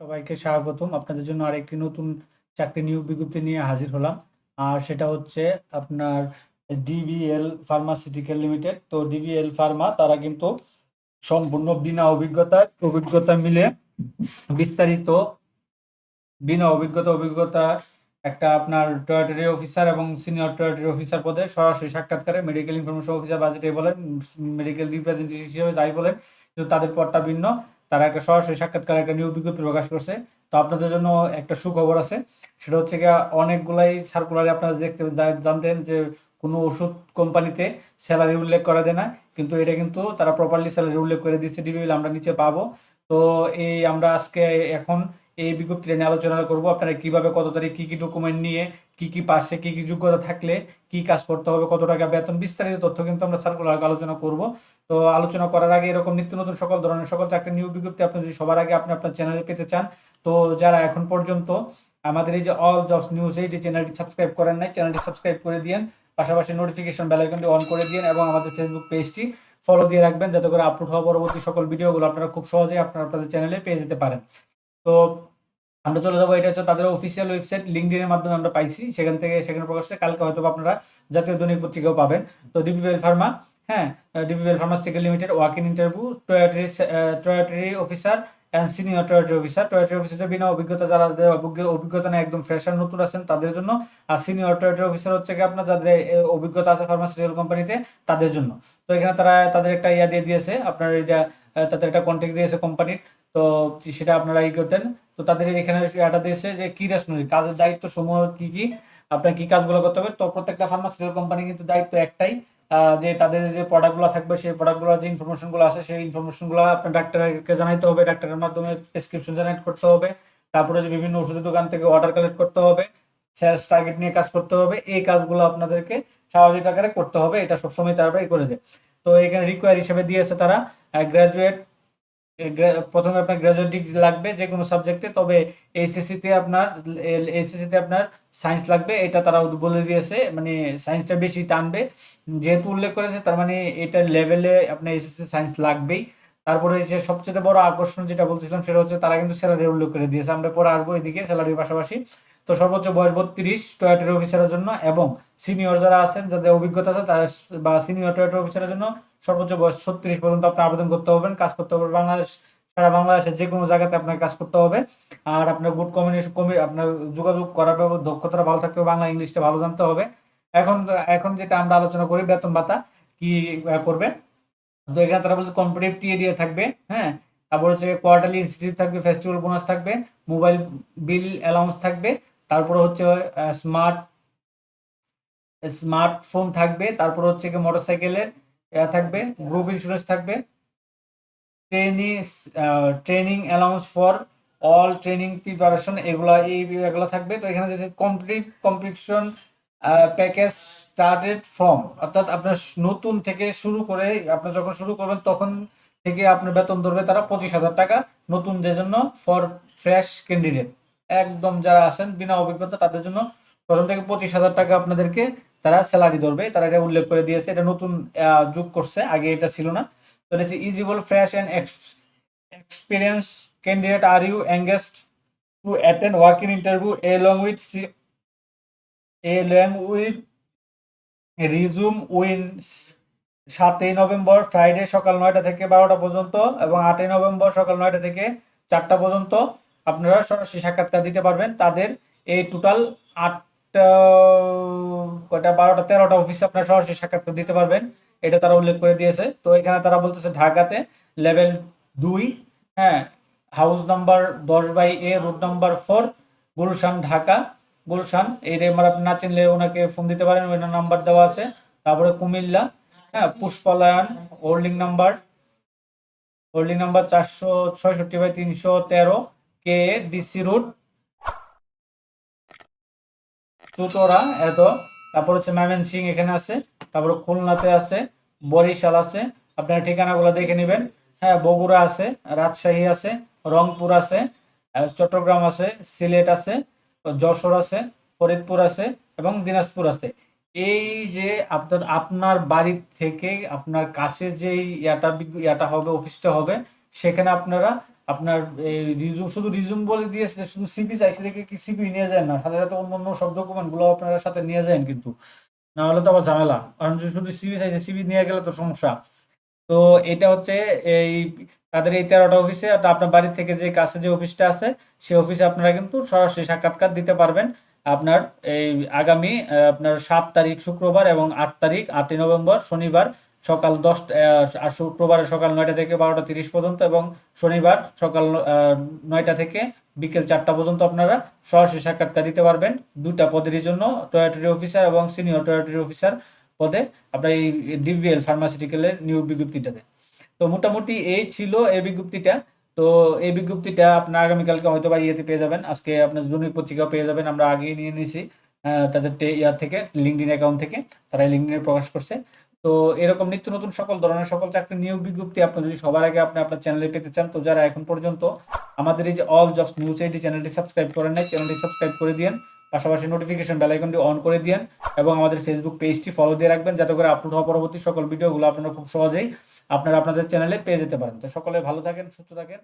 সবাইকে স্বাগতম। আপনাদের জন্য আরেকটি নতুন চাকরি নিয়োগ বিজ্ঞপ্তি নিয়ে হাজির হলাম। আর সেটা হচ্ছে আপনার ডিবিএল ফার্মাসিউটিক্যাল লিমিটেড তো ডিবিএল ফার্মা তারা কিন্তু সম্পূর্ণ বিনা অভিজ্ঞতায় অভিজ্ঞতা মিলে বিস্তারিত বিনা অভিজ্ঞতা অভিজ্ঞতা একটা আপনার টয়েটারি অফিসার এবং সিনিয়র টয়েটারি অফিসার পদে সরাসরি সাক্ষাৎকারে মেডিকেল ইনফরমেশন অফিসার বাজেটে বলেন মেডিকেল রিপ্রেজেন্টেটিভ হিসেবে যাই বলেন, কিন্তু তাদের পদটা ভিন্ন। তারা একটা সরাসরি সাক্ষাৎকার, একটা নিয়োগ বিজ্ঞপ্তি প্রকাশ করছে। তো আপনাদের জন্য একটা সুখবর আছে। সেটা হচ্ছে গিয়ে অনেকগুলাই সার্কুলারে আপনারা দেখতে জানতেন যে কোনো ওষুধ কোম্পানিতে স্যালারি উল্লেখ করা দেয় না। কিন্তু এটা কিন্তু তারা প্রপারলি স্যালারি উল্লেখ করে দিচ্ছে। ডিবিএল আমরা নিচে পাবো। তো এই আমরা আজকে এখন এই বিজ্ঞপ্তিটা নিয়ে আলোচনা করব। আপনারা কীভাবে, কত তারিখ, কি কি ডকুমেন্ট নিয়ে, কি কি পাশে, কি কি যোগ্যতা থাকলে, কি কাজ করতে হবে, কত টাকা বেতন, বিস্তারিত তথ্য কিন্তু আমরা সার্কুলার আলোচনা করব। তো আলোচনা করার আগে এরকম নিত্য নতুন সকল ধরনের সকল চাকরি নিয়োগ বিজ্ঞপ্তি আপনি যদি সবার আগে আপনি আপনার চ্যানেলে পেতে চান, তো যারা এখন পর্যন্ত আমাদের এই যে অল জবস নিউজ এই যে চ্যানেলটি সাবস্ক্রাইব করেন নাই চ্যানেলটি সাবস্ক্রাইব করে দিয়েন। পাশাপাশি নোটিফিকেশন বেল আইকনটি অন করে দিয়েন এবং আমাদের ফেসবুক পেজটি ফলো দিয়ে রাখবেন, যাতে করে আপলোড হওয়া পরবর্তী সকল ভিডিওগুলো আপনারা খুব সহজেই আপনারা আপনাদের চ্যানেলে পেয়ে যেতে পারেন। তো আমরা চলে যাব, এটা হচ্ছে তাদের অফিসিয়াল ওয়েবসাইট লিঙ্কডিনের মাধ্যমে আমরা পাইছি। সেখান থেকে সেখানে প্রকাশ। কালকে হয়তো আপনারা জাতীয় দৈনিক পত্রিকাও পাবেন। তো ডিবিএল ফার্মা হ্যাঁ DBL pharmaceutical limited walk in interview territory territory officer and senior territory officer territory officer বিনা অভিজ্ঞতা, যারা অভিজ্ঞতা নেই একদম ফ্রেশার নতুন আছেন, তাদের জন্য। আর সিনিয়র টয়েটারি অফিসার হচ্ছে কি আপনার, যাদের অভিজ্ঞতা আছে ফার্মাসিউটিক্যাল কোম্পানিতে তাদের জন্য। তো এখানে তারা তাদের একটা ইয়া দিয়ে দিয়েছে। আপনার এটা তাদের একটা কন্ট্যাক্ট দিয়েছে কোম্পানির তো সেটা আপনারা ই করতেন। তো তাদের এখানে এটা দিয়েছে যে কি রেশনারি কাজের দায়িত্ব সমূহ কি কি? আপনার কি কাজগুলো করতে হবে? তো প্রত্যেকটা ফার্মাসিউটিক্যাল কোম্পানি কিন্তু দায়িত্ব একটাই। যে তাদের যে প্রোডাক্টগুলো থাকবে, সেই প্রোডাক্টগুলো যে ইনফরমেশনগুলো আছে, সেই ইনফরমেশনগুলো আপনার ডাক্তারকে জানাইতে হবে। ডাক্তারের মাধ্যমে প্রেসক্রিপশন জেনারেট করতে হবে। তারপরে যে বিভিন্ন ওষুধের দোকান থেকে অর্ডার কালেক্ট করতে হবে। সেলস টার্গেট নিয়ে কাজ করতে হবে। এই কাজগুলো আপনাদেরকে স্বাভাবিক আকারে করতে হবে। এটা সবসময় তারপরে করে দেয়। তো এখানে রিকোয়ার হিসেবে দিয়েছে তারা গ্রাজুয়েট প্রথমে আপনার গ্রাজুয়েট ডিগ্রি লাগবে যে কোনো সাবজেক্টে তবে এইচএসসিতে আপনার এইচএসসিতে আপনার সায়েন্স লাগবে, এটা তারা বলে দিয়েছে মানে সায়েন্সটা বেশি টানবে। যেহেতু উল্লেখ করেছে, তার মানে এটার লেভেলে আপনার এইচএসসি সায়েন্স লাগবেই। তারপরে যে সবচেয়ে বড় আকর্ষণ যেটা বলছিলাম সেটা হচ্ছে তারা কিন্তু স্যালারি উল্লেখ করে দিয়েছে। আমরা পরে আসব এদিকে স্যালারির পাশাপাশি। তো সর্বোচ্চ বয়স বত্রিশ টয়েটারি অফিসারের জন্য এবং সিনিয়র যারা আছেন, যাদের অভিজ্ঞতা আছে, তারা বা সিনিয়র টয়েটারি অফিসারের জন্য সর্বোচ্চ বয়স ছত্রিশ পর্যন্ত আপনি আবেদন করতে হবেন, কাজ করতে হবে বাংলাদেশ, সারা বাংলাদেশের যে কোনো জায়গাতে আপনার কাজ করতে হবে। আর আপনার গুড কমিউনিকেশন কমি আপনার যোগাযোগ করার দক্ষতা ভালো থাকতে হবে, বাংলা, ইংলিশটা ভালো জানতে হবে। এখন এখন যেটা আমরা আলোচনা করি, বেতন ভাতা কি করবে? তো এখানে তারা বলছে কম্পিটিভ টিএ দিয়ে থাকবে হ্যাঁ? তারপর হচ্ছে কোয়ার্টারলি ইনস্টিটিউট থাকবে ফেস্টিভ্যাল বোনাস থাকবে মোবাইল বিল অ্যালাউন্স থাকবে, তারপরে হচ্ছে স্মার্ট স্মার্টফোন থাকবে, তারপর হচ্ছে মোটরসাইকেলের থাকবে গ্রুপ ইন্স্যুরেন্স থাকবে। Training training allowance for all training preparation এগুলা, এই এগুলো থাকবে। তো এখানে যে complete completion package started from অর্থাৎ আপনার নতুন থেকে শুরু করে আপনার যখন শুরু করবেন, তখন থেকে আপনার বেতন ধরবে তারা পঁচিশ হাজার টাকা, নতুন যে জন্য ফর ফ্রেশ ক্যান্ডিডেট একদম যারা আছেন, বিনা অভিজ্ঞতা, তাদের জন্য প্রথম থেকে পঁচিশ হাজার টাকা আপনাদেরকে তারা স্যালারি ধরবে, তারা এটা উল্লেখ করে দিয়েছে, এটা নতুন যোগ করছে, আগে এটা ছিল না। তো এটা হচ্ছে eligible fresh and experience candidate are you engaged to attend working interview along with along with resume win সাতই নভেম্বর ফ্রাইডে সকাল নয়টা থেকে বারোটা পর্যন্ত এবং আটই নভেম্বর সকাল নয়টা থেকে চারটা পর্যন্ত আপনারা সরাসরি সাক্ষাৎকার দিতে পারবেন। তাদের এই টোটাল আটটা কয়টা? বারোটা, তেরোটা অফিসে আপনারা সরাসরি সাক্ষাৎকার দিতে পারবেন। এটা তারা উল্লেখ করে দিয়েছে। তো এখানে তারা বলতেছে ঢাকাতে লেভেল দুই হ্যাঁ হাউস নাম্বার দশ by A road number four Gulshan, Dhaka. Gulshan, এই নাম্বার আপনি না চিনলে ওনাকে ফোন দিতে পারেন ওই নাম্বার দেওয়া আছে। তারপরে কুমিল্লা হ্যাঁ পুষ্পালয়ান হোল্ডিং নাম্বার হোল্ডিং নাম্বার চারশো ছয়ষট্টি বাই তিনশো তেরো কে ডিসি রোড চুতরা এত তারপর হচ্ছে ময়মনসিং এখানে আছে, তারপর খুলনাতে আছে, বরিশাল আছে, আপনার ঠিকানাগুলো দেখে নেবেন। হ্যাঁ বগুড়া আছে, রাজশাহী আছে, রংপুর আছে চট্টগ্রাম আছে, সিলেট আছে, যশোর আছে, ফরিদপুর আছে এবং দিনাজপুর আছে। এই যে আপনার আপনার বাড়ির থেকে আপনার কাছে যে ইয়াটা ইয়াটা হবে, অফিসটা হবে, সেখানে আপনারা আপনার রিজুম শুধু রিজুম বলে দিয়েছে, শুধু সিপি চাইছে দেখে কি সিপি নিয়ে যায় না, সাথে সাথে অন্য অন্য সব ডকুমেন্টগুলো আপনারা সাথে নিয়ে যান কিন্তু। না হলে তো আবার ঝামেলা, কারণ শুধু সিবি চাইছে সিবি নিয়ে গেলে তো সমস্যা। তো এটা হচ্ছে এই তাদের এই তেরোটা অফিসে আপনার বাড়ি থেকে যে কাছে যে অফিসটা আছে সেই অফিসে আপনারা কিন্তু সরাসরি সাক্ষাৎকার দিতে পারবেন। আপনার এই আগামী, আপনার সাত তারিখ শুক্রবার এবং আট তারিখ, আটই নভেম্বর, শনিবার সকাল দশটা আর শুক্রবার সকাল নয়টা থেকে বারোটা তিরিশ পর্যন্ত এবং শনিবার সকাল নয়টা থেকে বিকেল চারটা পর্যন্ত আপনারা সরাসরি সাক্ষাৎকার দিতে পারবেন। দুটা পদেরই জন্য টয়াটরি অফিসার এবং সিনিয়র টয়াটরি অফিসার পদে আপনার এই ডিবিএল ফার্মাসিউটিক্যালের নিয়োগ বিজ্ঞপ্তিটাতে। তো মোটামুটি এই ছিল এই বিজ্ঞপ্তিটা। তো এই বিজ্ঞপ্তিটা আপনার আগামীকালকে হয়তো বা ইয়েতে পেয়ে যাবেন। আজকে আপনার দৈনিক পত্রিকাও পেয়ে যাবেন। আমরা আগেই নিয়ে নিয়েছি তাদের ইয়ার থেকে লিঙ্কডিন অ্যাকাউন্ট থেকে। তারা লিঙ্কডিনে প্রকাশ করছে। তো এরকম নিত্য নতুন সকল ধরনের সকল চাকরি নিয়োগ বিজ্ঞপ্তি আপনি যদি সবার আগে আপনি আপনার চ্যানেলে পেতে চান, তো যারা এখন পর্যন্ত আমাদের এই যে অল জবস নিউজ এইটি চ্যানেলটি সাবস্ক্রাইব করেন নাই চ্যানেলটি সাবস্ক্রাইব করে দিন পাশাপাশি নোটিফিকেশন বেল আইকনটি অন করে দিন এবং আমাদের ফেসবুক পেজটি ফলো দিয়ে রাখবেন যাতে করে আপলোড হওয়া পরবর্তী সকল ভিডিওগুলো আপনারা খুব সহজেই আপনারা আপনাদের চ্যানেলে পেয়ে যেতে পারেন। তো সকলে ভালো থাকেন, সুস্থ থাকেন